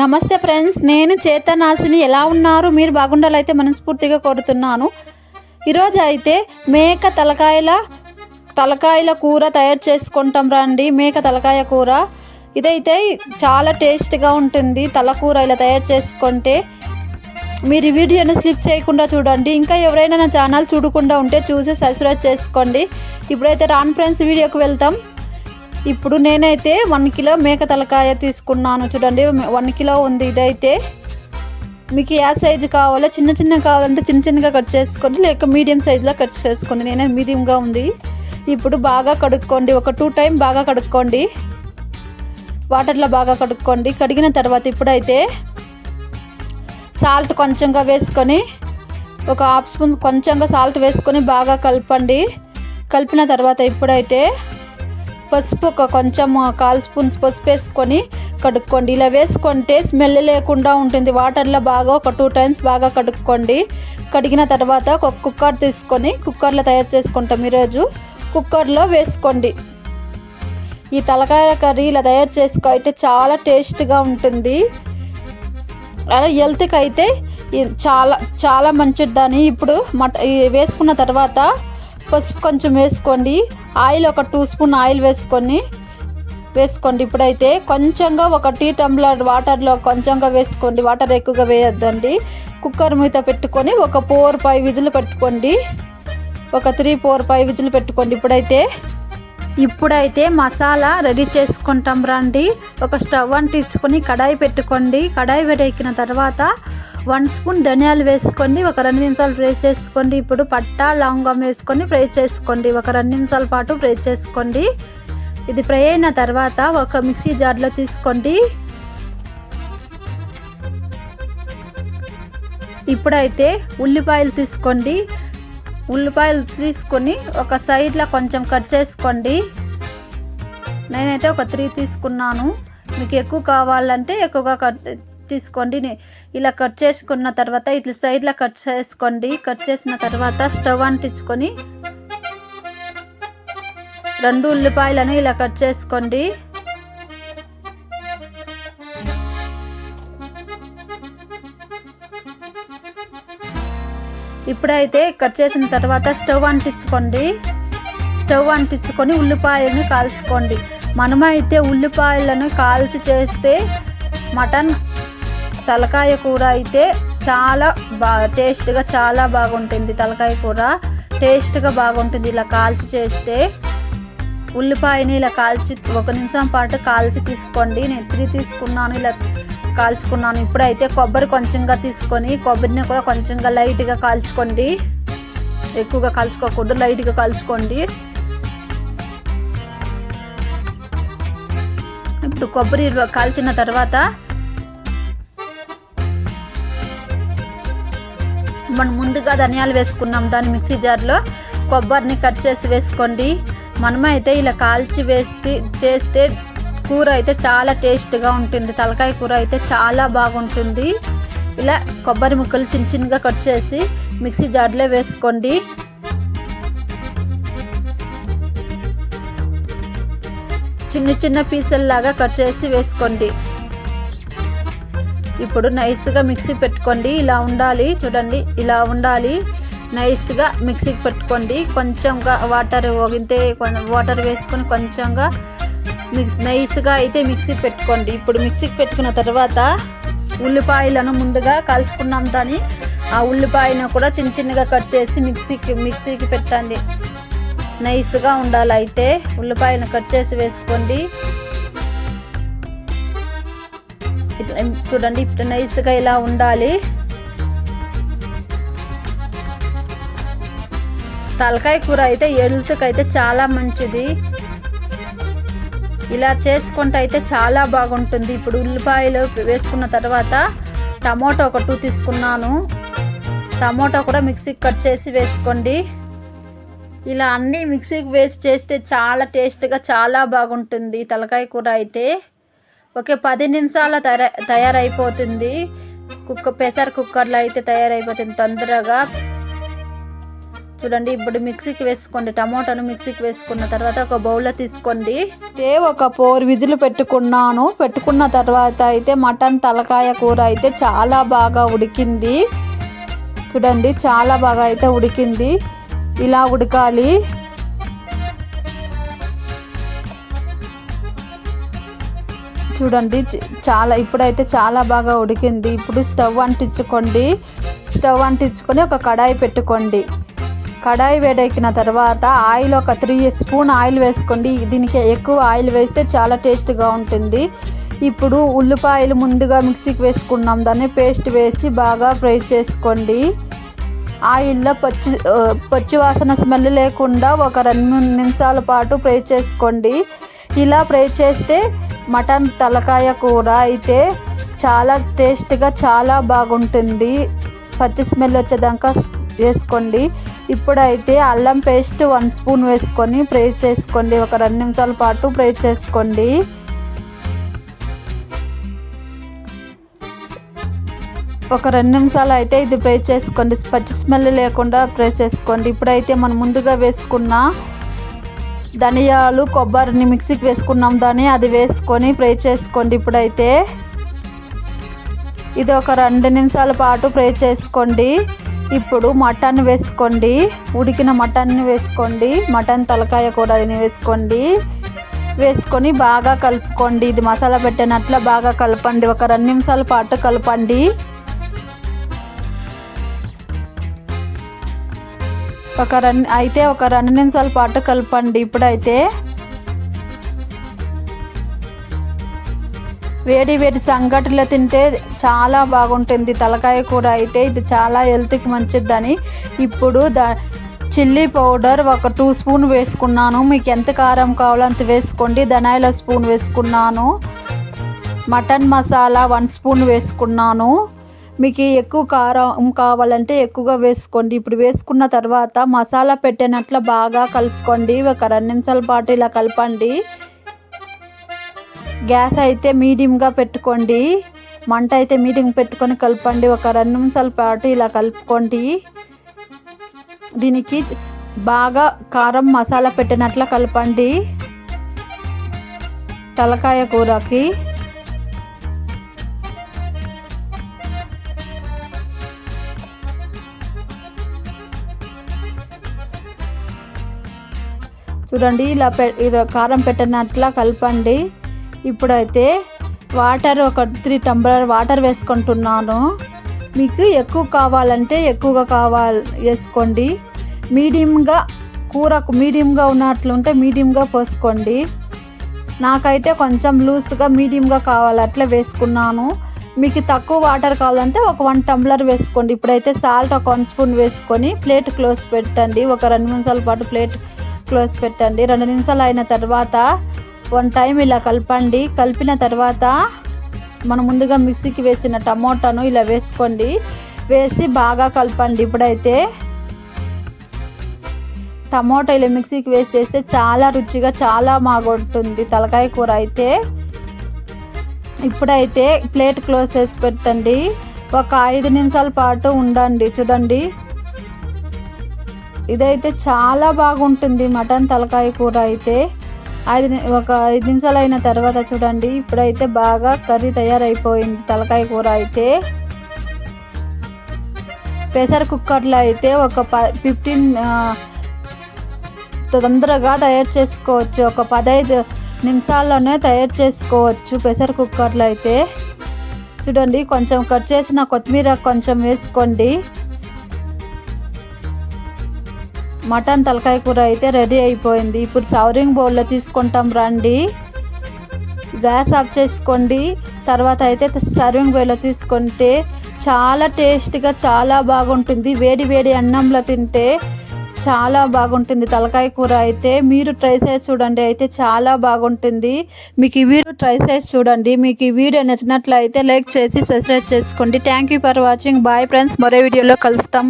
నమస్తే ఫ్రెండ్స్ నేను చేతనాశిని. ఎలా ఉన్నారు? మీరు బాగుండాలైతే మనస్ఫూర్తిగా కోరుతున్నాను. ఈరోజు అయితే మేక తలకాయల తలకాయల కూర తయారు చేసుకుంటాం రండి. మేక తలకాయ కూర. ఇదైతే చాలా టేస్ట్గా ఉంటుంది. తలకూర ఇలా తయారు చేసుకుంటే మీరు ఈ వీడియోని స్లిప్ చేయకుండా చూడండి. ఇంకా ఎవరైనా నా ఛానల్ చూడకుండా ఉంటే చూసి సబ్స్క్రైబ్ చేసుకోండి. ఇప్పుడైతే రాన్ ఫ్రెండ్స్ వీడియోకి వెళ్తాం. ఇప్పుడు నేనైతే వన్ కిలో మేక తలకాయ తీసుకున్నాను. చూడండి వన్ కిలో ఉంది ఇదైతే. మీకు ఏ సైజు కావాలో చిన్న చిన్న కావాలంటే చిన్న చిన్నగా కట్ చేసుకోండి లేక మీడియం సైజులో కట్ చేసుకోండి. నేనే మీడియంగా ఉంది. ఇప్పుడు బాగా కడుక్కోండి. ఒక టూ టైం బాగా కడుక్కోండి. వాటర్లో బాగా కడుక్కోండి. కడిగిన తర్వాత ఇప్పుడైతే సాల్ట్ కొంచెంగా వేసుకొని ఒక హాఫ్ స్పూన్ కొంచెంగా సాల్ట్ వేసుకొని బాగా కలపండి. కలిపిన తర్వాత ఇప్పుడైతే పసుపు ఒక కొంచెం కాల్ స్పూన్స్ పసుపు వేసుకొని కడుక్కోండి. ఇలా వేసుకుంటే స్మెల్ లేకుండా ఉంటుంది. వాటర్లో బాగా ఒక టూ టైమ్స్ బాగా కడుక్కోండి. కడిగిన తర్వాత ఒక కుక్కర్ తీసుకొని కుక్కర్లో తయారు చేసుకుంటాం ఈరోజు. కుక్కర్లో వేసుకోండి. ఈ తలకాయ కర్రీ ఇలా తయారు చేసుకో అయితే చాలా టేస్ట్గా ఉంటుంది. అలా హెల్త్కి అయితే చాలా చాలా మంచిది. దాన్ని ఇప్పుడు మట వేసుకున్న తర్వాత పసుపు కొంచెం వేసుకోండి. ఆయిల్ ఒక టూ స్పూన్ ఆయిల్ వేసుకొని వేసుకోండి. ఇప్పుడైతే కొంచెంగా ఒక టీ టంబ్లర్ వాటర్లో కొంచెంగా వేసుకోండి. వాటర్ ఎక్కువగా వేయొద్దండి. కుక్కర్ మీద పెట్టుకొని ఒక ఫోర్ ఫైవ్ విజులు పెట్టుకోండి. ఒక త్రీ ఫోర్ ఫైవ్ విజులు పెట్టుకోండి. ఇప్పుడైతే ఇప్పుడైతే మసాలా రెడీ చేసుకుంటాం రండి. ఒక స్టవ్ అని తీసుకొని కడాయి పెట్టుకోండి. కడాయి వేడెక్కిన తర్వాత వన్ స్పూన్ ధనియాలు వేసుకోండి ఒక రెండు నిమిషాలు ఫ్రై చేసుకోండి. ఇప్పుడు పట్టా లవంగం వేసుకొని ఫ్రై చేసుకోండి. ఒక రెండు నిమిషాల పాటు ఫ్రై చేసుకోండి. ఇది ఫ్రై అయిన తర్వాత ఒక మిక్సీ జార్లో తీసుకోండి. ఇప్పుడైతే ఉల్లిపాయలు తీసుకోండి. ఉల్లిపాయలు తీసుకొని ఒక సైడ్లో కొంచెం కట్ చేసుకోండి. నేనైతే ఒక త్రీ తీసుకున్నాను. మీకు ఎక్కువ కావాలంటే ఎక్కువగా కట్ తీసుకోండి. ఇలా కట్ చేసుకున్న తర్వాత ఇట్లా సైడ్లో కట్ చేసుకోండి. కట్ చేసిన తర్వాత స్టవ్ అంటించుకొని రెండు ఉల్లిపాయలను ఇలా కట్ చేసుకోండి. ఇప్పుడైతే కట్ చేసిన తర్వాత స్టవ్ అంటించుకోండి. స్టవ్ అంటించుకొని ఉల్లిపాయలను కాల్చుకోండి. మనమైతే ఉల్లిపాయలను కాల్చి చేస్తే మటన్ తలకాయ కూర అయితే చాలా బా టేస్ట్గా చాలా బాగుంటుంది తలకాయ కూర. టేస్ట్గా బాగుంటుంది. ఇలా కాల్చి చేస్తే ఉల్లిపాయని ఇలా కాల్చి ఒక నిమిషం పాటు కాల్చి తీసుకోండి. నేను త్రీ తీసుకున్నాను ఇలా కాల్చుకున్నాను. ఇప్పుడైతే కొబ్బరి కొంచెంగా తీసుకొని కొబ్బరిని కూడా కొంచెంగా లైట్గా కాల్చుకోండి. ఎక్కువగా కాల్చుకోకూడదు లైట్గా కాల్చుకోండి. ఇప్పుడు కొబ్బరి కాల్చిన తర్వాత మనం ముందుగా ధనియాలు వేసుకున్నాం. దాని మిక్సీ జార్లో కొబ్బరిని కట్ చేసి వేసుకోండి. మనమైతే ఇలా కాల్చి వేస్తే చేస్తే కూర అయితే చాలా టేస్ట్గా ఉంటుంది. తలకాయ కూర అయితే చాలా బాగుంటుంది. ఇలా కొబ్బరి ముక్కలు చిన్న చిన్నగా కట్ చేసి మిక్సీ జార్లో వేసుకోండి. చిన్న చిన్న పీసుల్లాగా కట్ చేసి వేసుకోండి. ఇప్పుడు నైస్గా మిక్సీ పెట్టుకోండి ఇలా ఉండాలి చూడండి ఇలా ఉండాలి. నైస్గా మిక్సీకి పెట్టుకోండి కొంచెంగా వాటర్ ఒగితే వాటర్ వేసుకొని కొంచెంగా మిక్స్ నైస్గా అయితే మిక్సీ పెట్టుకోండి. ఇప్పుడు మిక్సీకి పెట్టుకున్న తర్వాత ఉల్లిపాయలను ముందుగా కాల్చుకున్నాం దాన్ని. ఆ ఉల్లిపాయను కూడా చిన్న చిన్నగా కట్ చేసి మిక్సీకి మిక్సీకి పెట్టండి. నైస్గా ఉండాలి అయితే ఉల్లిపాయను కట్ చేసి వేసుకోండి. చూడండి ఇప్పుడు నైస్గా ఇలా ఉండాలి. తలకాయ కూర అయితే హెల్త్కి అయితే చాలా మంచిది. ఇలా చేసుకుంటే అయితే చాలా బాగుంటుంది. ఇప్పుడు ఉల్లిపాయలు వేసుకున్న తర్వాత టమోటా ఒక టూ తీసుకున్నాను. టమోటా కూడా మిక్సీకి కట్ చేసి వేసుకోండి. ఇలా అన్నీ మిక్సీకి వేసి చేస్తే చాలా టేస్ట్గా చాలా బాగుంటుంది తలకాయ కూర అయితే. ఓకే పది నిమిషాల తయార తయారైపోతుంది. కుక్క ప్రెషర్ కుక్కర్లో అయితే తయారైపోతుంది తొందరగా. చూడండి ఇప్పుడు మిక్సీకి వేసుకోండి. టమాటాను మిక్సీకి వేసుకున్న తర్వాత ఒక బౌల్లో తీసుకోండి. అయితే ఒక ఫోర్ విధులు పెట్టుకున్నాను. పెట్టుకున్న తర్వాత అయితే మటన్ తలకాయ కూర అయితే చాలా బాగా ఉడికింది. చూడండి చాలా బాగా అయితే ఉడికింది. ఇలా ఉడకాలి. చూడండి చాలా ఇప్పుడైతే చాలా బాగా ఉడికింది. ఇప్పుడు స్టవ్ అంటించుకోండి. స్టవ్ అంటించుకొని ఒక కడాయి పెట్టుకోండి. కడాయి వేడెక్కిన తర్వాత ఆయిల్ ఒక త్రీ స్పూన్ ఆయిల్ వేసుకోండి. దీనికి ఎక్కువ ఆయిల్ వేస్తే చాలా టేస్ట్గా ఉంటుంది. ఇప్పుడు ఉల్లిపాయలు ముందుగా మిక్సీకి వేసుకున్నాం. దాన్ని పేస్ట్ వేసి బాగా ఫ్రై చేసుకోండి. ఆయిల్లో పచ్చి పచ్చి వాసన స్మెల్ లేకుండా ఒక రెండు నిమిషాల పాటు ఫ్రై చేసుకోండి. ఇలా ఫ్రై చేస్తే మటన్ తలకాయ కూర అయితే చాలా టేస్ట్గా చాలా బాగుంటుంది. పచ్చి స్మెల్ వచ్చేదాకా వేసుకోండి. ఇప్పుడైతే అల్లం పేస్ట్ వన్ స్పూన్ వేసుకొని ఫ్రై చేసుకోండి. ఒక రెండు నిమిషాల పాటు ఫ్రై చేసుకోండి. ఒక రెండు నిమిషాలు అయితే ఇది ఫ్రై చేసుకోండి. పచ్చి స్మెల్ లేకుండా ఫ్రై చేసుకోండి. ఇప్పుడైతే మనం ముందుగా వేసుకున్న ధనియాలు కొబ్బరిని మిక్సీకి వేసుకున్నాం దాన్ని. అది వేసుకొని ఫ్రై చేసుకోండి ఇప్పుడైతే. ఇది ఒక రెండు నిమిషాల పాటు ఫ్రై చేసుకోండి. ఇప్పుడు మటన్ వేసుకోండి. ఉడికిన మటన్ని వేసుకోండి. మటన్ తలకాయ కూరని వేసుకోండి. వేసుకొని బాగా కలుపుకోండి. ఇది మసాలా పెట్టినట్లు బాగా కలపండి. ఒక రెండు నిమిషాల పాటు కలపండి. ఒక రెండు అయితే ఒక రెండు నిమిషాల పాటు కలపండి. ఇప్పుడైతే వేడి వేడి సంఘటనలు తింటే చాలా బాగుంటుంది. తలకాయ కూర అయితే ఇది చాలా హెల్త్కి మంచిదని ఇప్పుడు ద చిల్లీ పౌడర్ ఒక టూ స్పూన్ వేసుకున్నాను. మీకు ఎంత కారం కావాలో అంత వేసుకోండి. ధనాయిల స్పూన్ వేసుకున్నాను. మటన్ మసాలా వన్ స్పూన్ వేసుకున్నాను. మీకు ఎక్కువ కారం కావాలంటే ఎక్కువగా వేసుకోండి. ఇప్పుడు వేసుకున్న తర్వాత మసాలా పెట్టినట్లు బాగా కలుపుకోండి. ఒక రెండు నిమిషాల పాటు ఇలా కలపండి. గ్యాస్ అయితే మీడియంగా పెట్టుకోండి. మంట అయితే మీడియం పెట్టుకొని కలపండి. ఒక రెండు నిమిషాల పాటు ఇలా కలుపుకోండి. దీనికి బాగా కారం మసాలా పెట్టినట్లు కలపండి. తలకాయ కూరకి. చూడండి ఇలా పె కారం పెట్టినట్లా కలపండి. ఇప్పుడైతే వాటర్ ఒక త్రీ టంబ్లర్ వాటర్ వేసుకుంటున్నాను. మీకు ఎక్కువ కావాలంటే ఎక్కువగా కావాలి వేసుకోండి. మీడియంగా కూరకు మీడియంగా ఉన్నట్లుంటే మీడియంగా పోసుకోండి. నాకైతే కొంచెం లూస్గా మీడియంగా కావాలి అట్లా వేసుకున్నాను. మీకు తక్కువ వాటర్ కావాలంటే ఒక వన్ టంబ్లర్ వేసుకోండి. ఇప్పుడైతే సాల్ట్ ఒక వన్ స్పూన్ వేసుకొని ప్లేట్ క్లోజ్ పెట్టండి. ఒక రెండు నిమిషాల పాటు ప్లేట్ క్లోజ్ పెట్టండి. రెండు నిమిషాలు అయిన తర్వాత వన్ టైం ఇలా కలపండి. కలిపిన తర్వాత మనం ముందుగా మిక్సీకి వేసిన టమోటాను ఇలా వేసుకోండి. వేసి బాగా కలపండి ఇప్పుడైతే. టమోటా ఇలా మిక్సీకి వేసేస్తే చాలా రుచిగా చాలా మాగుంటుంది తలకాయ కూర అయితే. ఇప్పుడైతే ప్లేట్ క్లోజ్ చేసి పెట్టండి. ఒక ఐదు నిమిషాల పాటు ఉండండి. చూడండి. ఇదైతే చాలా బాగుంటుంది. మటన్ తలకాయ కూర అయితే. ఐదు ఒక ఐదు నిమిషాలు అయిన తర్వాత చూడండి. ఇప్పుడైతే బాగా కర్రీ తయారైపోయింది తలకాయ కూర అయితే. ప్రెషర్ కుక్కర్లో అయితే ఒక ప ఫిఫ్టీన్ తొందరగా తయారు చేసుకోవచ్చు. ఒక పదహైదు నిమిషాల్లోనే తయారు చేసుకోవచ్చు ప్రెషర్ కుక్కర్లో అయితే. చూడండి కొంచెం కట్ చేసిన కొత్తిమీర కొంచెం వేసుకోండి. మటన్ తలకాయ కూర అయితే రెడీ అయిపోయింది. ఇప్పుడు సౌరింగ్ బౌల్లో తీసుకుంటాం రండి. గ్యాస్ ఆఫ్ చేసుకోండి. తర్వాత అయితే సర్వింగ్ బౌల్లో తీసుకుంటే చాలా టేస్ట్గా చాలా బాగుంటుంది. వేడి వేడి అన్నంలో తింటే చాలా బాగుంటుంది తలకాయ కూర అయితే. మీరు ట్రై చేసి చూడండి అయితే చాలా బాగుంటుంది. మీకు ఈ వీడియో ట్రై చేసి చూడండి. మీకు ఈ వీడియో నచ్చినట్లయితే లైక్ చేసి సబ్స్క్రైబ్ చేసుకోండి. Thank you for watching bye friends మరో వీడియోలో కలుస్తాం.